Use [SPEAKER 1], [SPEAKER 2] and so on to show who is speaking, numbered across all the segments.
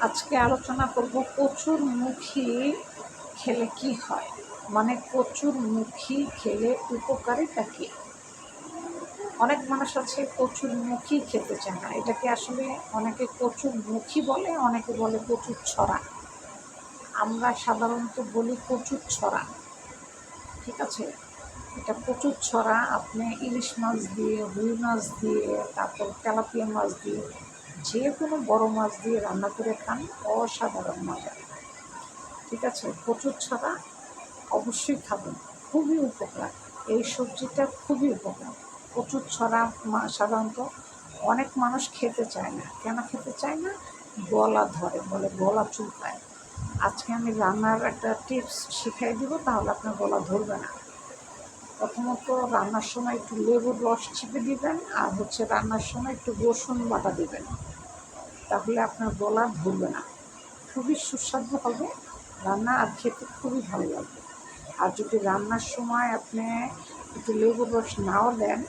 [SPEAKER 1] আজকে আলোচনা করব কচুর মুখী খেলে কি হয়? মানে কচুর মুখী খেলে উপকারিতা কি? অনেক মানুষ আছে কচুর মুখী খেতে চায় না। এটাকে আসলে অনেকে কচুর মুখী বলে, অনেকে বলে কচুর ছড়া। আমরা সাধারণত বলি কচুর ছড়া। ঠিক আছে? এটা কচুর ছড়া, আপনি ইলিশ মাছ দিয়ে, রুই মাছ দিয়ে, তারপর তেলাপিয়া মাছ দিয়ে যে কোনো বড় মাছ দিয়ে রান্না করে খান, অসাধারণ মজা। ঠিক আছে? কচুর ছড়া অবশ্যই খাবেন। খুবই উপকার। এই সবজিটা খুবই উপকার। কচুর ছড়া মা- সাধারণত অনেক মানুষ খেতে চায় না। কেন খেতে চায় না? গলা ধরে, বলে গলা চুলকায়। আজকে আমি রান্নার একটা টিপস শিখাই দিব, তাহলে আপনার গলা ধরবে না। প্রথমত রান্নার সময় একটু লেবুর রস চিপে দিবেন আর হচ্ছে রান্নার সময় একটু রসুন বাটা দিবেন। তাহলে আপনার গলা ধরবে না। খুবই সুস্বাদু হবে। রান্না আর খেতে খুবই ভালো লাগবে। আর যদি রান্নার সময় আপনি একটু লেবুর রস নাও দেন,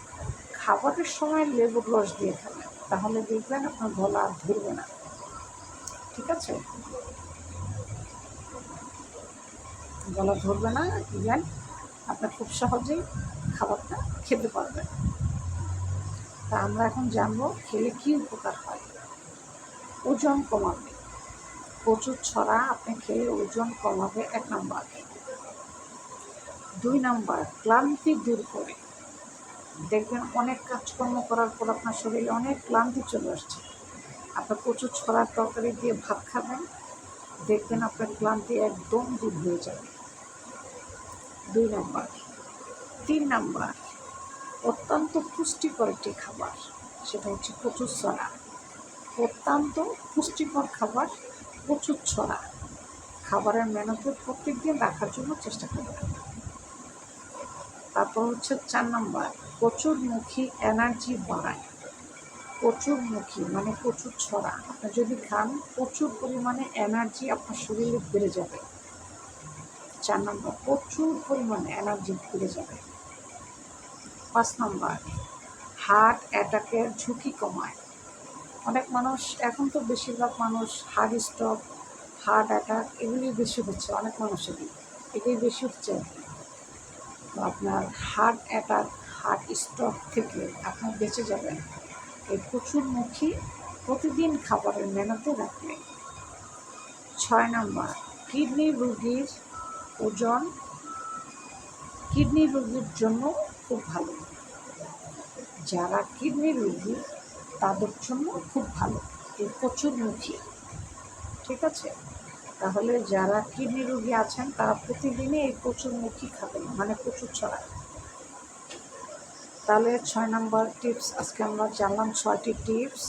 [SPEAKER 1] খাবারের সময় লেবুর রস দিয়ে খাবেন তাহলে দেখবেন আপনার গলা আর ধরবে না। ঠিক আছে? গলা ধরবে না, ইভেন আপনি খুব সহজেই খাবারটা খেতে পারবেন। তা আমরা এখন জানব খেলে কী উপকার হয়। ওজন কমাবে। প্রচুর ছড়া, আপনি খেলে ওজন কমাবে এক নম্বর। দুই নম্বর, ক্লান্তি দূর করে। দেখবেন অনেক কাজকর্ম করার পর আপনার শরীরে অনেক ক্লান্তি চলে আসছে। আপনার প্রচুর ছড়ার তরকারি দিয়ে ভাত খাবেন, দেখবেন আপনার ক্লান্তি একদম দূর হয়ে যাবে। দুই নম্বর। তিন নম্বর, অত্যন্ত পুষ্টিকর একটি খাবার। সেটা হচ্ছে কচুর ছড়া। অত্যন্ত পুষ্টিকর খাবার প্রচুর ছড়া। খাবারের মেনুতে প্রত্যেক দিন রাখার জন্য চেষ্টা করবেন। তারপর হচ্ছে চার নম্বর প্রচুর মুখী এনার্জি বাড়ায়। প্রচুর মুখী মানে প্রচুর ছড়া। আপনি যদি খান, প্রচুর পরিমাণে এনার্জি আপনার শরীরে বেড়ে যাবে। চার নম্বর। প্রচুর পরিমাণে এনার্জি বেড়ে যাবে। পাঁচ নম্বর হার্ট অ্যাটাকের ঝুঁকি কমায়। অনেক মানুষ, এখন তো বেশিরভাগ মানুষ হার্ট স্ট্রোক হার্ট অ্যাটাক এগুলি বেশি হচ্ছে, অনেক মানুষেরই। এটাই বেশি হচ্ছে। তো আপনার হার্ট অ্যাটাক হার্ট স্ট্রোক থেকে আপনি বেঁচে যাবেন। এই প্রচুর মুখী প্রতিদিন খাবারের মেনুতে রাখলে। ছয় নম্বর কিডনি রোগীর ওজন কিডনি রোগীর জন্য খুব ভালো। যারা কিডনি রোগী, তাদের জন্য খুব ভালো। এই মুখী ঠিক আছে? তাহলে যারা কিডনি রোগী আছেন, তারা প্রতিদিনই এই প্রচুর মুখী খাবেন মানে প্রচুর ছড়া তাহলে ছয় নম্বর টিপস আজকে আমরা জানলাম ছয়টি টিপস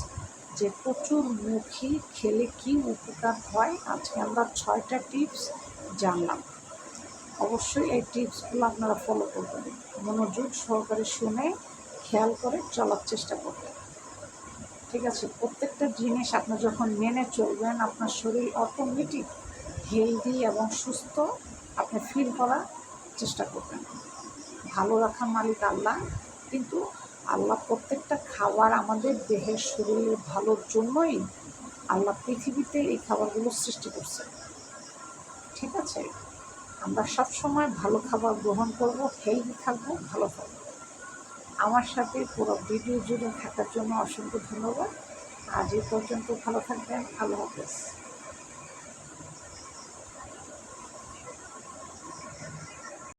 [SPEAKER 1] যে প্রচুর মুখী খেলে কি উপকার হয়। আজকে আমরা ছয়টা টিপস জানলাম। অবশ্যই এই টিপসগুলো আপনারা ফলো করবেন। মনোযোগ সহকারে শুনে খেয়াল করে চলার চেষ্টা করবেন। ঠিক আছে? প্রত্যেকটা জিনিস আপনি যখন মেনে চলবেন, আপনার শরীর অটোমেটিক হেলদি এবং সুস্থ আপনি ফিল করার চেষ্টা করবেন। ভালো রাখার মালিক আল্লাহ। কিন্তু আল্লাহ প্রত্যেকটা খাবার আমাদের দেহের শরীরের ভালোর জন্যই আল্লাহ পৃথিবীতে এই খাবারগুলো সৃষ্টি করছে ঠিক আছে? আমরা সবসময় ভালো খাবার গ্রহণ করব হেলদি থাকব, ভালো থাকব। আমার সাথে পুরো ভিডিও জুড়ে থাকার জন্য অসংখ্য ধন্যবাদ। আজ এই পর্যন্ত ভালো থাকবেন। আল্লাহ হাফেজ।